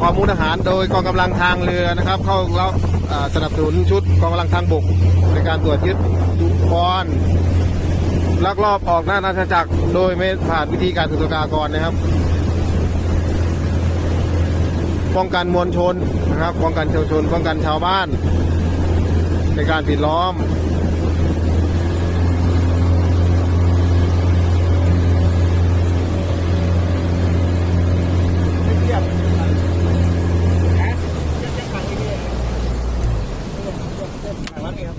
ความุกดาหารโดยกองกำลังทางเรือนะครับ เข้ารับอ่าสนับสนุนชุดกองกำลังทางบกในการตรวจยึดอุปกรลักลอบออกหน้าราชจักรโดยไม่ผ่านวิธีการสุลกากรนะครับ ป้องกันมวลชนนะครับ ป้องกันชาวชน ป้องกันชาวบ้าน ในการปิดล้อม 买完没有